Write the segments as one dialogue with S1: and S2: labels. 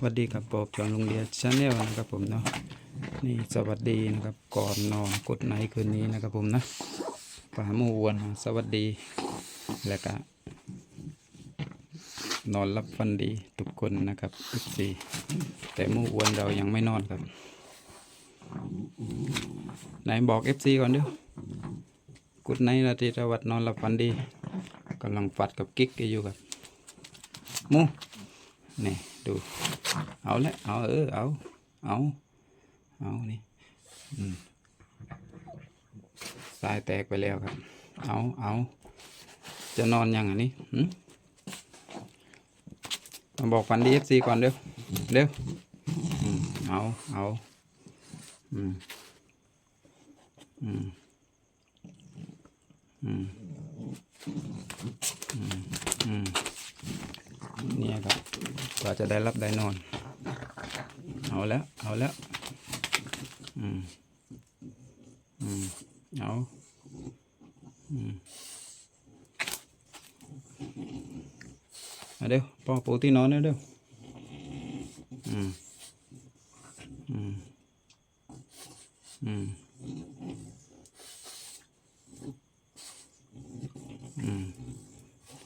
S1: สวัสดีครับปอบจอนโรงเรียชาแนลนะครับผมเนาะนี่สวัสดีนะครับก่อนนอนกดไนคืนนี้นะครับผมนะป่ามูวนสวัสดีแล้วก็นอนรับฟันดีทุกคนนะครับสี่แต่มูวนเรายังไม่นอนครับไหนบอก FC ก่อนเด้อกดไนท์นาทีสวัสดนอนรับฟันดีกำลังฟัดกับกิ๊กอยู่ครับมูนี่ดู เอาละเอาเออเอาเอาเอานี่สายแตกไปแล้วครับ เอาเอาจะนอนยังอันนี้หืมมาบอกฟันดีเอฟซีก่อนเร็วเร็วเอาเอาอืมอืมอืมอืมอืมเนี่ยครับ ก ว่าจะได้รับได้นอน เอาแล้ว เอาแล้ว อืม อืม เอา อืมเดี๋ยวพ่อปูที่นอนเดี๋ยวเดี๋ยวอืม อืม อืม อืม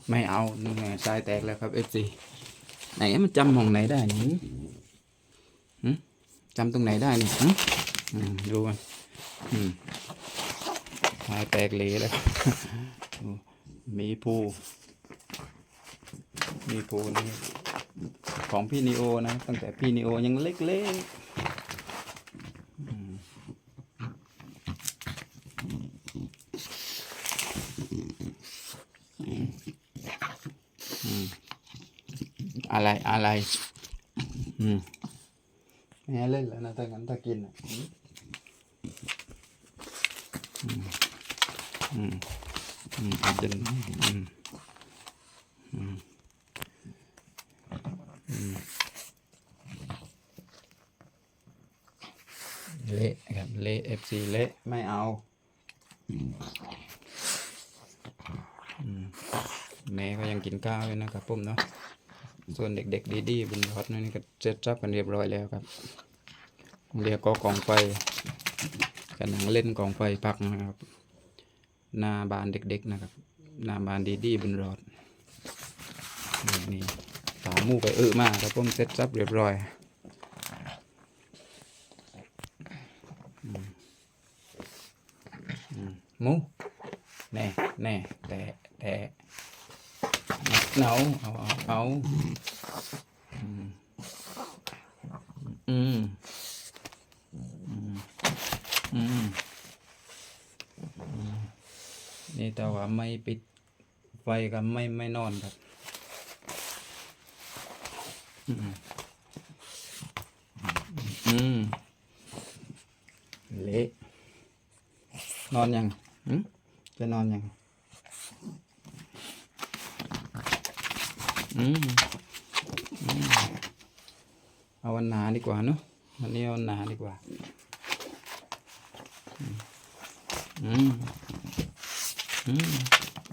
S1: ไม่เอานี่ไงทรายแตกแล้วครับเอฟซี ไหนมันจำห้องไหนได้นี่จำตรงไหนได้นี่ดูมันหายแตกเละแล้วมีภูมีภูนี่ของพี่นิโอนะ ตั้งแต่พี่นิโอยังเล็กๆอืม อะไรอะไร อืมแม่เล่นแล้วนะถ้างั้นถ้ากินอะอืมอืมอืมอืมอาจจะอืมอืมอืมอืมเละครับเละเอฟซีเละไม่เอาอืมแม่ก็ยังกินข้าวอยู่นะครับผมเนาะ ส่วนเด็กๆดีๆบนรถนั่ก็เสร็จรับกันเรียบร้อยแล้วครับเรียกก็กองไฟกันนั่งเล่นกองไฟพักนะครับ หน้าบานเด็กๆนะครับ หน้าบานดีๆบนรถนี่สาวมู่ไปเออมากครับผมเสร็จรับเรียบร้อยมูแน่แน่แต่แต่ เอาเอาเอาเอาอืมอืมอืมอืมนี่แต่ว่าไม่ปิดไฟกันไม่ไม่นอนครับอืมอืมเละนอนยังหืมจะนอนยัง อืมอืมเอาวันหนาดีกว่าเนาะวันนี้เอาวันหนาดีกว่า อืมอืมอืม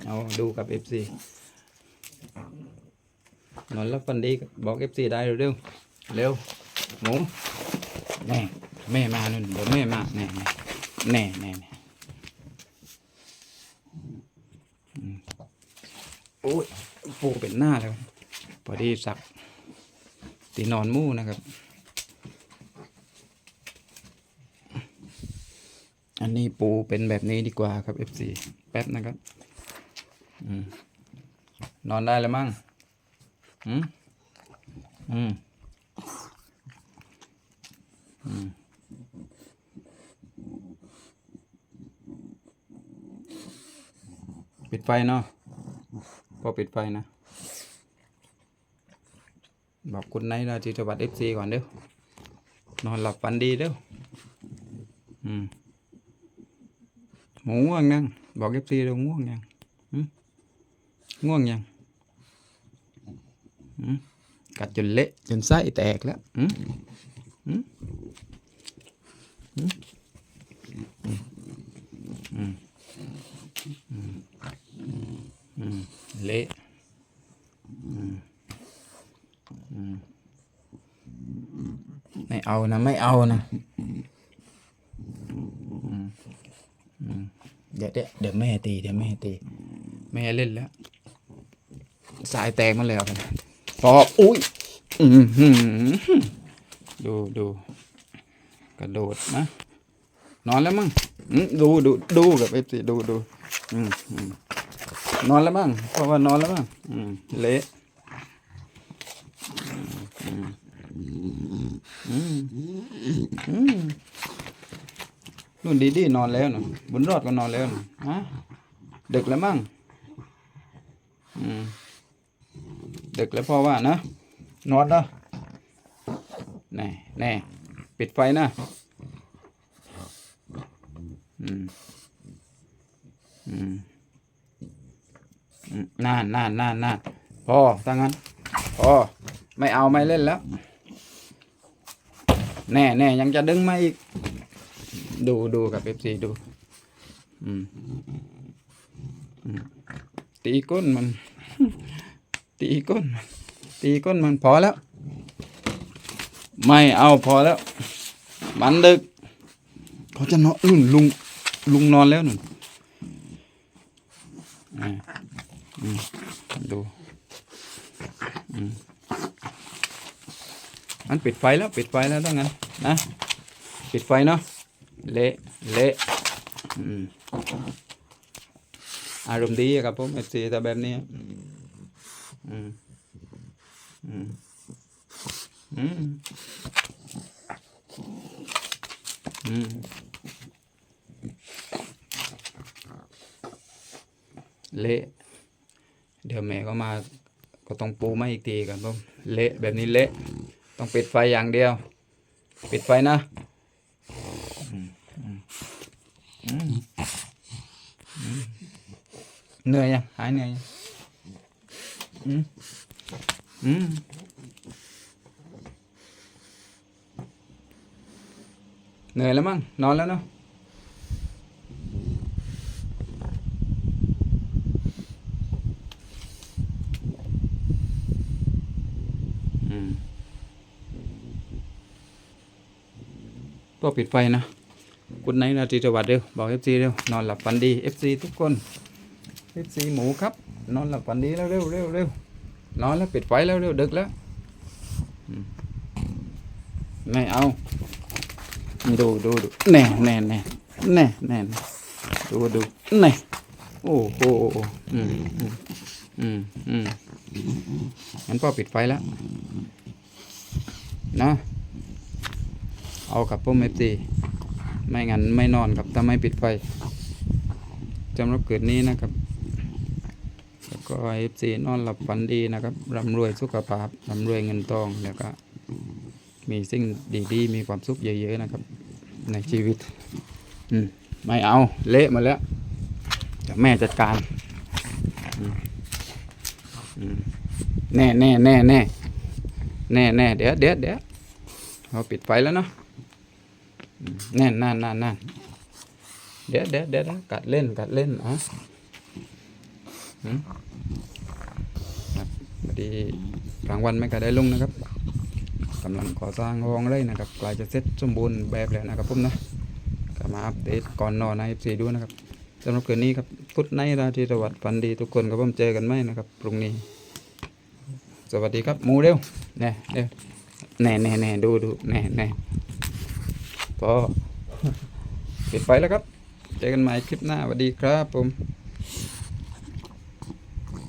S1: เอาดูกับเอฟซีนอนแล้วฟันดีบอกเอฟซีได้เร็วๆเร็วหมูแน่แม่มานู่นเดี๋ยวแม่มาแน่แน่แน่แน่อืมโอ้ย ปูเป็นหน้าแล้วพอดีสักตีนอนมู่นะครับ อันนี้ปูเป็นแบบนี้ดีกว่าครับ FC แป๊บนะครับอนอนได้แล้วมั้งอืมอืมอืมปิดไฟเนาะ พอปิดไฟนะ บอกคุณไนท์ราชีสวัสดิ์เอฟซีก่อนเด้อนอนหลับฝันดีเด้ออืมหมูง่วงยังบอกเอฟซีเด้อง่วงยังหึง่วงยังกัดจนเละจนไส้แตกแล้วหึหึหึอืมอืมอืมอืม เละไม่เอานะ ไม่เอานะเดี๋ยวเดี๋ยวเดี๋ยวแม่ตีเดี๋ยวแม่ตี แม่เล่นแล้ว สายแตกมาแล้วกันพออุ้ยดูดูกระโดดนะ นอนแล้วมั้งดูดูดูกับเอฟซีดูดู อืมอืม นอนแล้วมั้งเพราะว่านอนแล้วมั้งอืมเละนู่นดีดีนอนแล้วหน่ะบุญรอดก็นอนแล้วหน่ะฮะดึกแล้วมั้งอืมดึกแล้วพ่อว่านะนอนแล้วแน่แน่ปิดไฟนะอืมอืม นานนานนานนานพอถ้างั้นพอไม่เอาไม่เล่นแล้ว แน่แน่ยังจะดึงมาอีก ดูดูกับเอฟซีดูอืมอืมตีก้นมัน ตีก้นมันตีก้นมันพอแล้ว ไม่เอาพอแล้ว มันดึกเขาจะนอนลุงลุงลุงนอนแล้วหนุ่น อ่าอืมดูอืมมันปิดไฟแล้วปิดไฟแล้วต้องงั้นนะปิดไฟเนาะเละเละอืมอารมณ์ดีอะครับผมเอฟซีแต่แบบนี้อืมอืมอืมอืมเละ เดี๋ยวแม่ก็มาก็ต้องปูมาอีกทีกันผมเละแบบนี้เละ ต้องปิดไฟอย่างเดียว ปิดไฟนะเหนื่อยยังหายเหนื่อยยังอืมอืมเหนื่อยแล้วมั้งนอนแล้วเนาะ ตัวปิดไฟนะคุณไนนาทีจังหวัดเร็วบอกเอฟซีเร็วนอนหลับฝันดีเอฟซีทุกคนเอฟซีหมูครับ นอนหลับฝันดีแล้วเร็วเร็วเร็วนอนแล้วปิดไฟแล้วเร็วดึกแล้วอืมไม่เอาดูดูดูแน่แน่แน่แน่แน่ดูดูแน่โอ้โหอืมอืมอืมอืม งั้นพ่อปิดไฟแล้วนะเอากับพ่อเมตีไม่งั้นไม่นอนครับถ้าไม่ปิดไฟจำรับเกิดนี้นะครับแล้วก็เอฟซีนอนหลับฝันดีนะครับร่ำรวยสุขภาพร่ำรวยเงินทองแล้วก็มีสิ่งดีๆ มีความสุขเยอะๆนะครับ ในชีวิต อืมไม่เอาเละมาแล้วจะแม่จัดการ แน่แน่แน่แน่แน่แน่เดี๋ยวเดี๋ยวเดี๋ยวเราปิดไฟแล้วเนาะแน่นนั่นนั่นนั่นเดี๋ยวเดี๋ยวเดี๋ยวกัดเล่นกัดเล่นอะอืมครับพอดีกลางวันไม่กัดได้ลงนะครับกำลังก่อสร้างห้องเลยนะครับกลายจะเสร็จสมบูรณ์แบบแล้วนะครับผมนะก็มาอัปเดตก่อนนอนในซีดูนะครับสำหรับคืนนี้ครับ พุธในราตรีสวัสดิ์ฝันดีทุกคนครับผมเจอกันไหมนะครับพรุ่งนี้ สวัสดีครับหมูเร็วแน่เร็วแน่แน่แน่ดูดูแน่แน่พอปิดไฟแล้วครับ เจอกันใหม่คลิปหน้าสวัสดีครับผม